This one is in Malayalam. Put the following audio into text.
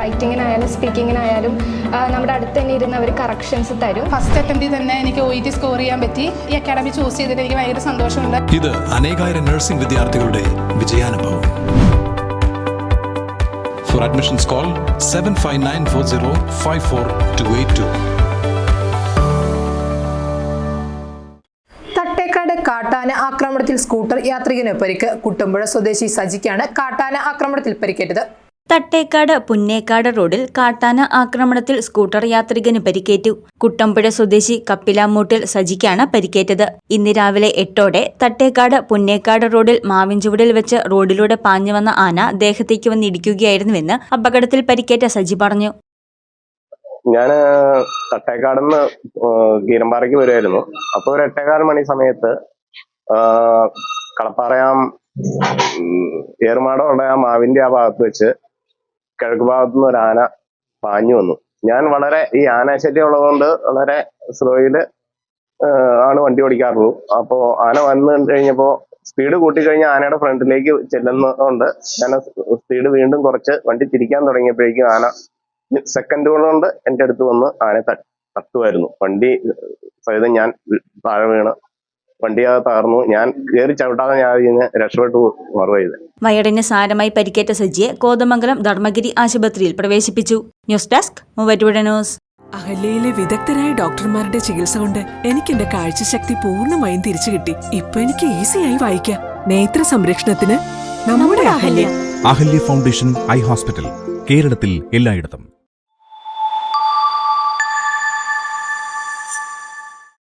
റൈറ്റിങ്ങിനായാലും സ്പീക്കിങ്ങിനായാലും നമ്മുടെ അടുത്ത് തന്നെ ഇരുന്ന് അവർ കറക്ഷൻസ് തരും. ഫസ്റ്റ് അറ്റംപ്റ്റിൽ തന്നെ എനിക്ക് ഒ ടി സ്കോർ ചെയ്യാൻ പറ്റി. ഈ അക്കാഡമി ചൂസ് ചെയ്തിട്ട് എനിക്ക് ഭയങ്കര സന്തോഷമുണ്ട്. ഇത് അനേകായിരം നഴ്സിംഗ് വിദ്യാർത്ഥികളുടെ വിജയാനുഭവം. For admissions call seven five nine four zero five four two eight two കാട്ടാന ആക്രമണത്തിൽ സ്കൂട്ടർ യാത്രികന് പരിക്ക്. കുട്ടമ്പുഴ സ്വദേശി സജിക്കാണ് കാട്ടാന ആക്രമണത്തിൽ പരിക്കേറ്റത്. തട്ടേക്കാട് പുന്നേക്കാട് റോഡിൽ കാട്ടാന ആക്രമണത്തിൽ സ്കൂട്ടർ യാത്രികന് പരിക്കേറ്റു. കുട്ടമ്പുഴ സ്വദേശി കപ്പിലാമൂട്ടിൽ സജിക്കാണ് പരിക്കേറ്റത്. ഇന്ന് രാവിലെ എട്ടോടെ തട്ടേക്കാട് പുന്നേക്കാട് റോഡിൽ മാവിൻചുവടിൽ വെച്ച് റോഡിലൂടെ പാഞ്ഞു വന്ന ആന ദേഹത്തേക്ക് വന്ന് ഇടിക്കുകയായിരുന്നുവെന്ന് അപകടത്തിൽ പരിക്കേറ്റ സജി പറഞ്ഞു. ഞാൻ തട്ടേക്കാടെന്ന് കീരമ്പാറയ്ക്ക് വരുമായിരുന്നു അപ്പൊ ഒരു എട്ടേകാൽ മണി സമയത്ത് കളപ്പാറയാം ഏറുമാടം ആ മാവിന്റെ ആ ഭാഗത്ത് വെച്ച് കിഴക്ക് ഭാഗത്ത് നിന്ന് ഒരു ആന പാഞ്ഞു വന്നു. ഞാൻ വളരെ ഈ ആനശല്യം ഉള്ളതുകൊണ്ട് വളരെ സ്ലോയിൽ ആണ് വണ്ടി ഓടിക്കാറുള്ളൂ. അപ്പോ ആന വന്നു കഴിഞ്ഞപ്പോ സ്പീഡ് കൂട്ടിക്കഴിഞ്ഞാൽ ആനയുടെ ഫ്രണ്ടിലേക്ക് ചെല്ലുന്നതുകൊണ്ട് ഞാൻ സ്പീഡ് വീണ്ടും കുറച്ച് വണ്ടി തിരിക്കാൻ തുടങ്ങിയപ്പോഴേക്കും ആന സെക്കൻഡുകൾ കൊണ്ട് എന്റെ അടുത്ത് വന്ന് ആനെ തട്ടുമായിരുന്നു. വണ്ടി സഹിതം ഞാൻ താഴെ വീണ് വണ്ടി അത് തകർന്നു. ഞാൻ കയറി ചവിട്ടാതെ ഞാൻ ഇതിന് രക്ഷപ്പെട്ടു ചെയ്ത് വയറിന് സാരമായി പരിക്കേറ്റ സജിയെ കോതമംഗലം ധർമ്മഗിരി ആശുപത്രിയിൽ പ്രവേശിപ്പിച്ചു. News desk Muvattupuzha news. അഹല്യയിലെ വിദഗ്ധരായ ഡോക്ടർമാരുടെ ചികിത്സ കൊണ്ട് എനിക്ക് എന്റെ കാഴ്ചശക്തി പൂർണമായും തിരിച്ചു കിട്ടി. ഇപ്പൊ എനിക്ക് ഈസിയായി വായിക്കാം. നേത്ര സംരക്ഷണത്തിന് നമ്മുടെ Ahalya. Ahalya foundation eye hospital കേരളത്തിൽ എല്ലായിടത്തും.